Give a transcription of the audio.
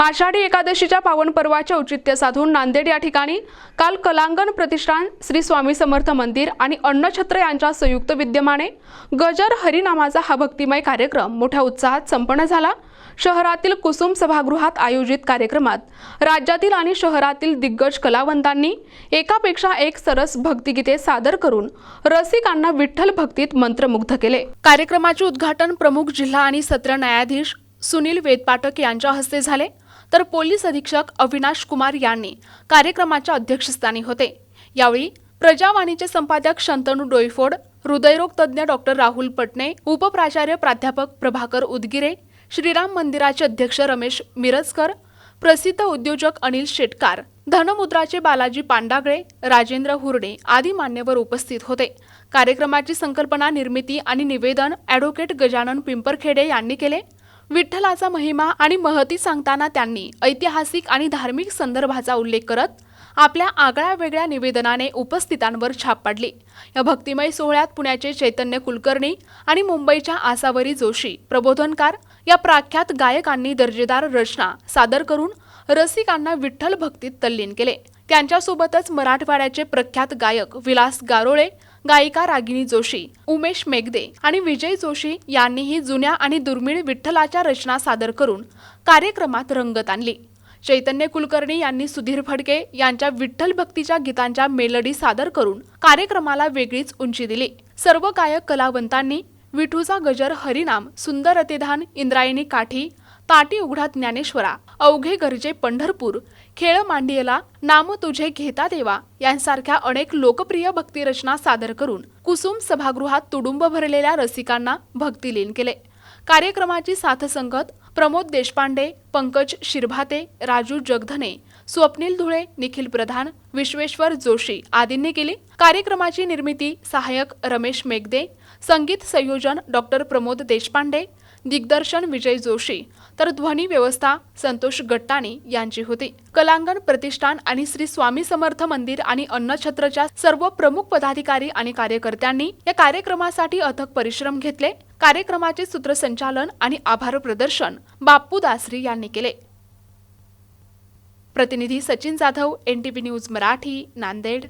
आषाढी एकादशीच्या पावन पर्वाचे औचित्य साधून नांदेड या ठिकाणी काल कलांगण प्रतिष्ठान श्री स्वामी समर्थ मंदिर आणि अन्नछत्र यांच्या संयुक्त विद्यमाने गजर हरिनामाचा हा भक्तिमय कार्यक्रम मोठ्या उत्साहात संपन्न झाला. शहरातील कुसुम सभागृहात आयोजित कार्यक्रमात राज्यातील आणि शहरातील दिग्गज कलावंतांनी एकापेक्षा एक सरस भक्तिगीते सादर करून रसिकांना विठ्ठल भक्तीत मंत्रमुग्ध केले. कार्यक्रमाचे उद्घाटन प्रमुख जिल्हा आणि सत्र न्यायाधीश सुनील वेदपाठक यांच्या हस्ते झाले. तर पोलीस अधीक्षक अविनाश कुमार यांनी कार्यक्रमाच्या अध्यक्षस्थानी होते. यावेळी प्रजावाणीचे संपादक शंतनू डोईफोड हृदयरोग तज्ज्ञ डॉक्टर राहुल पटणे उपप्राचार्य प्राध्यापक प्रभाकर उदगिरे श्रीराम मंदिराचे अध्यक्ष रमेश मिरजकर प्रसिद्ध उद्योजक अनिल शेटकार धनमुद्राचे बालाजी पांडागळे राजेंद्र हुर्डे आदी मान्यवर उपस्थित होते. कार्यक्रमाची संकल्पना निर्मिती आणि निवेदन ॲडव्होकेट गजानन पिंपरखेडे यांनी केले. विठ्ठलाचा महिमा आणि महती सांगताना त्यांनी ऐतिहासिक आणि धार्मिक संदर्भाचा उल्लेख करत आपल्या आगळ्या वेगळ्या निवेदनाने उपस्थितांवर छाप पाडली. या भक्तिमय सोहळ्यात पुण्याचे चैतन्य कुलकर्णी आणि मुंबईच्या आसावरी जोशी प्रबोधनकार या प्राख्यात गायकांनी दर्जेदार रचना सादर करून रसिकांना विठ्ठल भक्तीत तल्लीन केले. त्यांच्यासोबतच मराठवाड्याचे प्रख्यात गायक विलास गारोळे गायिका रागिनी जोशी उमेश मेघदे आणि विजय जोशी यांनीही जुन्या आणि दुर्मिळ विठ्ठलाच्या रचना सादर करून कार्यक्रमात रंगत आणली. चैतन्य कुलकर्णी यांनी सुधीर फडके यांच्या विठ्ठल भक्तीच्या गीतांच्या मेलडी सादर करून कार्यक्रमाला वेगळीच उंची दिली. सर्व गायक कलावंतांनी विठूचा गजर हरिनाम सुंदर अतिधान इंद्रायणी काठी ताटी उघडा ज्ञानेश्वरा अवघे गरजे पंढरपूर खेळ मांडियला नाम तुझे घेता देवा यांसारख्या अनेक लोकप्रिय भक्तिरचना सादर करून कुसुम सभागृहात तुडुंब भरलेल्या रसिकांना भक्तिलीन केले. कार्यक्रमाची साथसंगत प्रमोद देशपांडे पंकज शिरभाते राजू जगधने स्वप्नील धुळे निखिल प्रधान विश्वेश्वर जोशी आदींनी केली. कार्यक्रमाची निर्मिती सहाय्यक रमेश मेगदे संगीत संयोजन डॉक्टर प्रमोद देशपांडे दिग्दर्शन विजय जोशी तर ध्वनी व्यवस्था संतोष गट्टाणी यांची होती. कलांगण प्रतिष्ठान आणि श्री स्वामी समर्थ मंदिर आणि अन्नछत्रच्या सर्व प्रमुख पदाधिकारी आणि कार्यकर्त्यांनी या कार्यक्रमासाठी अथक परिश्रम घेतले. कार्यक्रमाचे सूत्रसंचालन आणि आभार प्रदर्शन बाप्पू दासरी यांनी केले. प्रतिनिधी सचिन जाधव एनटीव्ही न्यूज मराठी नांदेड.